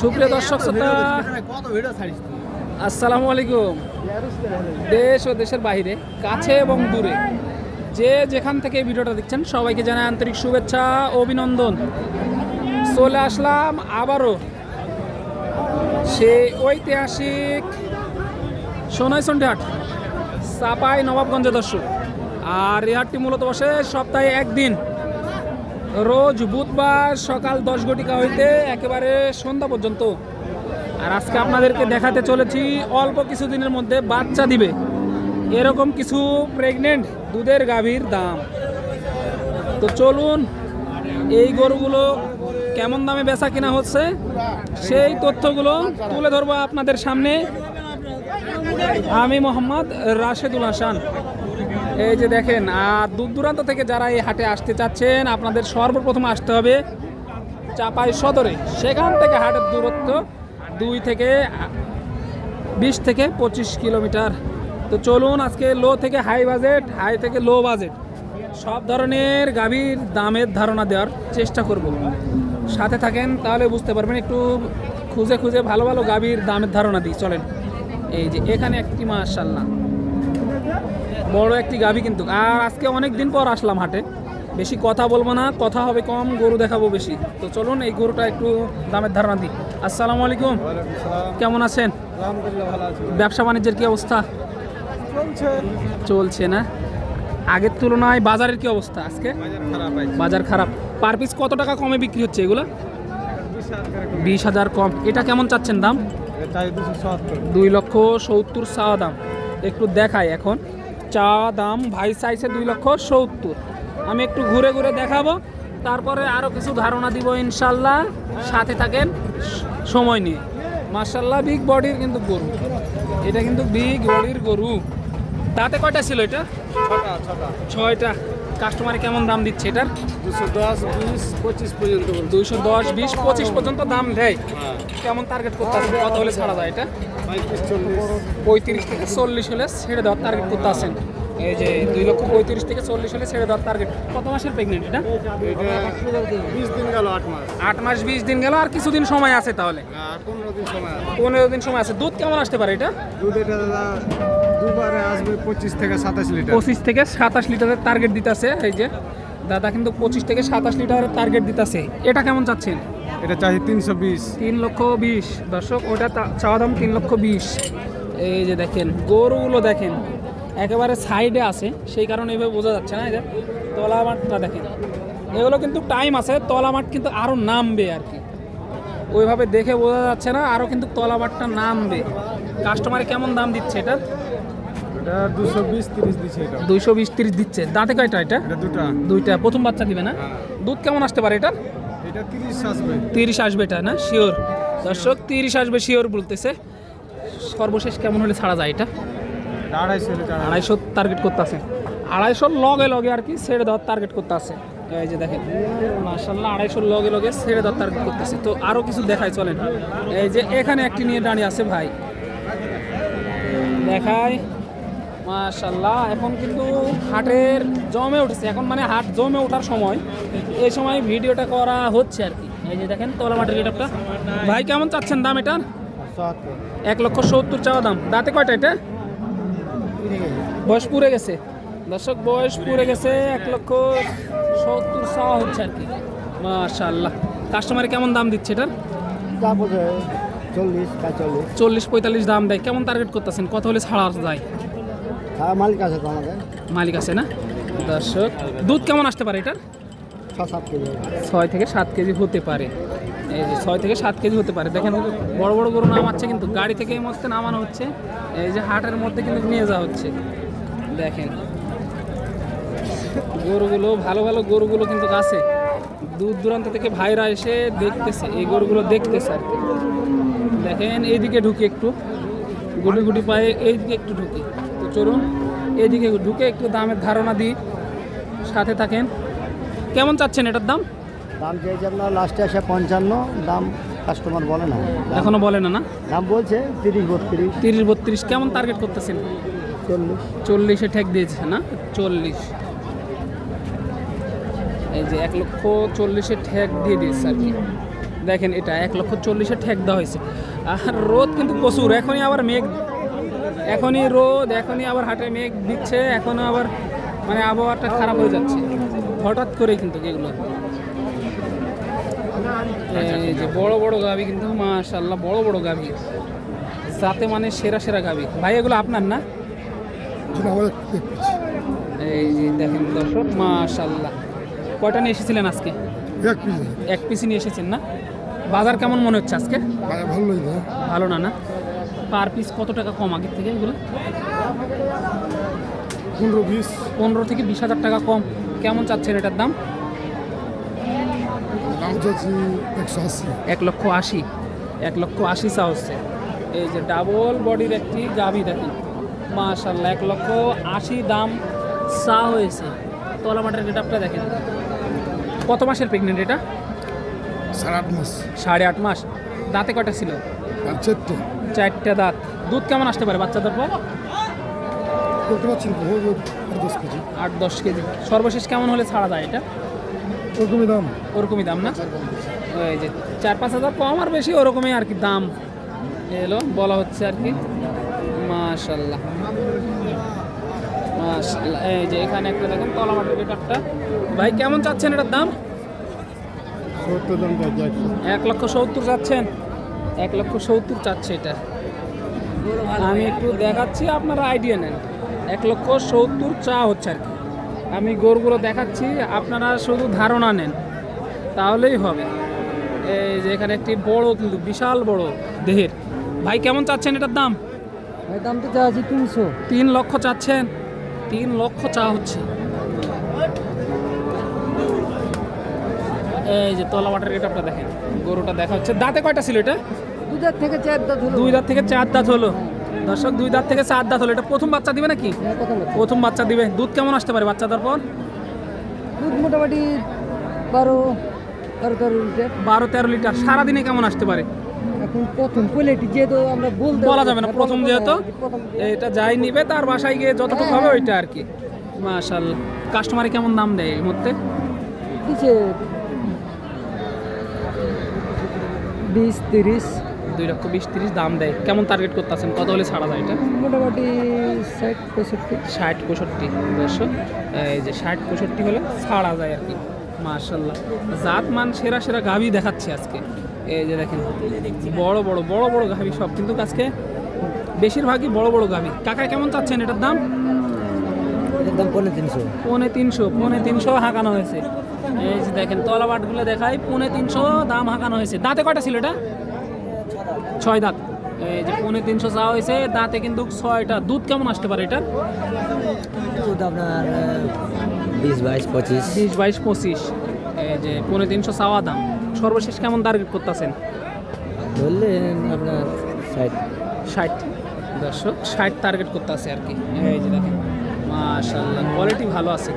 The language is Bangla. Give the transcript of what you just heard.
সুপ্রিয় দর্শক শ্রোতা, আসসালামু আলাইকুম। দেশ ও দেশের বাইরে, কাছে এবং দূরে, যে যেখান থেকে ভিডিওটা দেখছেন, সবাইকে জানাই আন্তরিক শুভেচ্ছা, অভিনন্দন। চলে আসলাম আবারও সে ঐতিহাসিক সোনাই হাট, চাপাই নবাবগঞ্জে দর্শক। আর এই মূলত বসে সপ্তাহে একদিন। রোজ বুধবার সকাল দশ ঘটিকা হইতে একেবারে সন্ধ্যা পর্যন্ত। আর আজকে আপনাদেরকে দেখাতে চলেছি, অল্প কিছুদিনের মধ্যে বাচ্চা দিবে। এরকম কিছু প্রেগনেন্ট দুধের গাভীর দাম। তো চলুন, এই গরুগুলো কেমন দামে বেচা কিনা হচ্ছে, সেই তথ্যগুলো তুলে ধরবো আপনাদের সামনে। আমি মোহাম্মদ রাশেদুল হাসান। এই যে দেখেন আর দূর দূরান্ত থেকে যারা এই হাটে আসতে চাচ্ছেন, আপনাদের সর্বপ্রথম আসতে হবে চাপাই সদরে। সেখান থেকে হাটের দূরত্ব দুই থেকে বিশ থেকে পঁচিশ কিলোমিটার। তো চলুন আজকে লো থেকে হাই বাজেট হাই থেকে লো বাজেট সব ধরনের গাভীর দামের ধারণা দেওয়ার চেষ্টা করব। সাথে থাকেন, তাহলে বুঝতে পারবেন, একটু খুঁজে খুঁজে ভালো ভালো গাভীর দামের ধারণা দিই। চলেন, এই যে এখানে একটি মাশাল্লাহ বড় একটি গাভী কিন্তু। আর আজকে অনেক দিন পর আসলাম হাটে। বেশি কথা বলব না কথা হবে কম গরু দেখাবো বেশি। তো চলুন এই গরুটা একটু দামের ধারণা দিই। আসসালামু আলাইকুম। কেমন আছেন? ব্যবসা বাণিজ্যের কি অবস্থা? চলছে। না? আগের তুলনায় বাজারের কি অবস্থা আজকে? বাজার খারাপ পার পিস কত টাকা কমে বিক্রি হচ্ছে এগুলো? বিশ হাজার কম। এটা কেমন চাচ্ছেন দাম? দুই লক্ষ সত্তর চাওয়া দাম। একটু দেখাই এখন। চা দাম ভাই চাইছে দুই লক্ষ সত্তর। আমি একটু ঘুরে ঘুরে দেখাবো। তারপরে আরও কিছু ধারণা দিব ইনশাল্লাহ। সাথে থাকেন সময় নিয়ে। মার্শাল্লাহ বিগ বডির কিন্তু গরু। এটা কিন্তু বিগ বডির গরু। তাতে কয়টা ছিল এটা? ছয়টা। কাস্টমারে কেমন দাম দিচ্ছে এটার? দুশো দশ বিশ পঁচিশ পর্যন্ত দুইশো দশ বিশ পঁচিশ পর্যন্ত দাম দেয়। কেমন টার্গেট করতে আসবে কত হলে ছাড়া যায় এটা? পঁয়ত্রিশ থেকে চল্লিশ হলে ছেড়ে দেওয়ার টার্গেট করতে আসেন এই যে দুই লক্ষ পঁয়ত্রিশ থেকে চল্লিশ হলে ছেড়ে দেওয়ার টার্গেট কত মাসের প্রেগনেন্ট এটা? বিশ দিন গেল আট মাস। আট মাস বিশ দিন গেল আর কিছুদিন সময় আছে তাহলে? পনেরো দিন সময় আছে। পনেরো দিন সময় আছে। দুধ কেমন আসতে পারে এটা? দুধ এটা দুবারে আসবে পঁচিশ থেকে সাতাশ লিটার। পঁচিশ থেকে সাতাশ লিটারের টার্গেট দিতেছে এই যে। দাদা কিন্তু পঁচিশ থেকে সাতাশ লিটারের টার্গেট দিতেছে। এটা কেমন চাচ্ছেন? এটা চাই তিনশো বিশ। তিন লক্ষ বিশ। দর্শক ওটা চাওয়া দাম তিন লক্ষ বিশ। এই যে দেখেন গরুগুলো দেখেন একেবারে সাইডে আছে সেই কারণে এইভাবে বোঝা যাচ্ছে না এই যে তলা মাঠটা দেখেন। এগুলো কিন্তু টাইম আছে তলা মাঠ কিন্তু আরও নামবে আর কি। ওইভাবে দেখে বোঝা যাচ্ছে না আরও কিন্তু তলা মাঠটা নামবে। কাস্টমারে কেমন দাম দিচ্ছে এটা? এটা দুশো বিশ তিরিশ দিচ্ছে এটা। দুইশো বিশ তিরিশ দিচ্ছে। দাঁতে কয়টা এটা? এটা দুটা। দুইটা। প্রথম বাচ্চা দিবে না? দুধ কেমন আসতে পারে এটা এটা তিরিশ আসবে। তিরিশ আসবে এটা না? শিওর দর্শক তিরিশ আসবে শিওর বলতেছে। সর্বশেষ কেমন হলে ছাড়া যায় এটা? আড়াইশো আড়াইশো টার্গেট করতে আছে। আড়াইশোর লগে লগে আর কি ছেড়ে দেওয়ার টার্গেট করতে আছে। এই যে দেখেন মার্শাল্লাহ আড়াইশোর লগে লগে ছেড়ে দেওয়ার টার্গেট করতেছে তো আরও কিছু দেখাই চলেন। এই যে এখানে একটি নিয়ে দাঁড়িয়ে আছে ভাই। দেখাই মাশাল্লাহ এখন কিন্তু হাটের জমে উঠেছে। এখন মানে হাট জমে ওঠার সময়। এই সময় ভিডিওটা করা হচ্ছে আর কি। এই যে দেখেন তলা মাটির গেটআপটা। ভাই কেমন চাচ্ছেন দাম এটার? এক লক্ষ সত্তর চাওয়া দাম। দাঁতে কয়টা এটা? বয়স পুড়ে গেছে। দর্শক বয়স পুড়ে গেছে। এক লক্ষ সত্তর চাওয়া হচ্ছে আর কি। মাশাল্লাহ কাস্টমারে কেমন দাম দিচ্ছে এটার? চল্লিশ পঁয়তাল্লিশ দাম দেয়। কেমন টার্গেট করতেছেন? কত হলে ছাড়া যায়? হ্যাঁ মালিক আছে তো আমাদের। মালিক আছে না? দর্শক দুধ কেমন আসতে পারে এটার? ছয় থেকে সাত কেজি হতে পারে। এই যে ছয় থেকে সাত কেজি হতে পারে। দেখেন বড় বড় গরু নামাচ্ছে কিন্তু গাড়ি থেকে এই মধ্যে নামানো হচ্ছে। এই যে হাটের মধ্যে কিন্তু নিয়ে যাওয়া হচ্ছে। দেখেন গরুগুলো ভালো ভালো গরুগুলো কিন্তু আছে। দূর দূরান্ত থেকে ভাইরা এসে দেখতেছে এই গরুগুলো দেখতেছে আর কি। দেখেন এইদিকে ঢুকি একটু। গুটি গুটি পায়ে এইদিকে একটু ঢুকি। চলুন এদিকে ঢুকে একটু দামের ধারণা দিই সাথে থাকেন। কেমন চাচ্ছেন এটার দাম? দাম চেয়েছে আপনার লাস্টে আসে পঞ্চান্ন দাম কাস্টমার বলে না। এখনও বলে না না? দাম বলছে তিরিশ বত্রিশ। তিরিশ বত্রিশ কেমন টার্গেট করতেছেন? চল্লিশ। চল্লিশে ঠেক দিয়েছে না? চল্লিশ। এই যে এক লক্ষ চল্লিশে ঠেক দিয়ে দিয়েছে আর কি। দেখেন এটা এক লক্ষ চল্লিশে ঠেক দেওয়া হয়েছে। আর রোদ কিন্তু প্রচুর এখনই আবার মেঘ এখনই রোদ এখনই আবার হাটে মেঘ দিচ্ছে এখনও আবার মানে আবহাওয়াটা খারাপ হয়ে যাচ্ছে। হঠাৎ করেই কিন্তু এগুলো এই যে বড় বড় গাভি কিন্তু মাশাল্লাহ বড় বড় গাভি যাতে মানে সেরা সেরা গাভি ভাই এগুলো আপনার না? এই যে দেখেন দর্শক মাশাল্লাহ কয়টা নিয়ে এসেছিলেন আজকে? এক পিসি নিয়ে। এসেছেন না? বাজার কেমন মনে হচ্ছে আজকে? ভালো না না? পার পিস কত টাকা কম আগের থেকে এগুলো? পনেরো বিশ পনেরো থেকে বিশ হাজার টাকা কম। কেমন চাচ্ছেন এটার দাম? এক লক্ষ আশি। এক লক্ষ আশি চা হচ্ছে। এই যে ডাবল বডির একটি গাভি দেখেন। মাশাল্লাহ এক লক্ষ আশি দাম চা হয়েছে। তলা মাটের গেটআপটা দেখেন। কত মাসের প্রেগনেন্ট এটা? সাড়ে আট মাস। সাড়ে আট মাস। দাঁতে কটা ছিল? আর চারটে। চারটে দাঁত। দুধ কেমন আসতে পারে বাচ্চাদের পর? করতে পারছি না হবে দশ কেজি। আট দশ কেজি। সর্বশেষ কেমন হলে ছাড়া যায় এটা? ওরকমই দাম। ওরকমই দাম না? ওই যে চার পাঁচ হাজার কম আর বেশি ওরকমই আর কি দাম। এলো বলা হচ্ছে আর কি। মাশাল্লাহ। মাশাল্লাহ। এই যে এখানে একটা দেখেন তলা মাটির গেটারটা ভাই কেমন চাচ্ছেন এটার দাম? সত্তর দাম এক লক্ষ সত্তর চাচ্ছেন। এক লক্ষ সত্তর চাচ্ছে এটা। আমি একটু দেখাচ্ছি আপনারা আইডিয়া নেন। এক লক্ষ সত্তর চা হচ্ছে আর কি। আমি গরুগুলো দেখাচ্ছি আপনারা শুধু ধারণা নেন তাহলেই হবে। এই যে এখানে একটি বড় কিন্তু বিশাল বড় দেহের। ভাই কেমন চাচ্ছেন এটার দাম? দাম তো চা আছে তিনশো। তিন লক্ষ চাচ্ছেন? তিন লক্ষ চা হচ্ছে। এই যে তলা এটা গেটআপটা দেখেন গরুটা দেখা হচ্ছে। দাঁতে কয়টা ছিল এটা? দুধার থেকে চার দাঁত হলো। দুই দাঁত থেকে চার দাঁত হলো। দর্শক দুই দাঁত থেকে চার দাঁত হলো। এটা প্রথম বাচ্চা দিবে নাকি? হ্যাঁ, প্রথম বাচ্চা। দিবে। দুধ কেমন আসতে পারে বাচ্চাদের পর? দুধ মোটামুটি বারো বারো তেরো লিটার। বারো তেরো লিটার। সারাদিনে কেমন আসতে পারে? এখন প্রথম কোয়ালিটি যেহেতু আমরা বলতে বলা যাবে না প্রথম যেহেতু। এটা যাই নিবে তার বাসায় গিয়ে যতটুকু হবে ওইটা আর কি। মাশাল কাস্টমারে কেমন দাম দেয় এই মধ্যে বিশ তিরিশ। দুই লক্ষ বিশ তিরিশ দাম দেয়। কেমন টার্গেট করতেছেন? কত হলে ছাড়া যায় এটা? মোটামুটি ষাট পঁয়ষট্টি। ষাট পঁয়ষট্টি। দর্শক এই যে ষাট পঁয়ষট্টি হলে ছাড়া যায় আর কি। মার্শাল্লাহ জাত মান সেরা সেরা গাভি দেখাচ্ছে আজকে। এই যে দেখেন বড় বড় বড় বড় গাভি সব। কিন্তু আজকে বেশিরভাগই বড় বড় গাভি। কাকা কেমন চাচ্ছেন এটার দাম? এটার দাম পনেরো তিনশো। পৌনে তিনশো পৌনে তিনশো হাঁকানো হয়েছে। এই যে দেখেন তলা বাটগুলো দেখাই পৌনে তিনশো দাম হাঁকানো হয়েছে। দাঁতে কয়টা ছিল এটা? ছয় দাঁত। এই যে পৌনে তিনশো চাওয়া হয়েছে দাঁতে কিন্তু ছয়টা। দুধ কেমন আসতে পারে এটা? দুধ আপনার বিশ বাইশ পঁচিশ। বিশ বাইশ পঁচিশ। এই যে পৌনে তিনশো চাওয়া দাম। সর্বশেষ কেমন টার্গেট করতেছেন? ধরলেন আপনার ষাট। ষাট। দর্শক ষাট টার্গেট করতে আছে আর কি। এই যে দেখেন মাশাল্লাহ কোয়ালিটি ভালো আছে।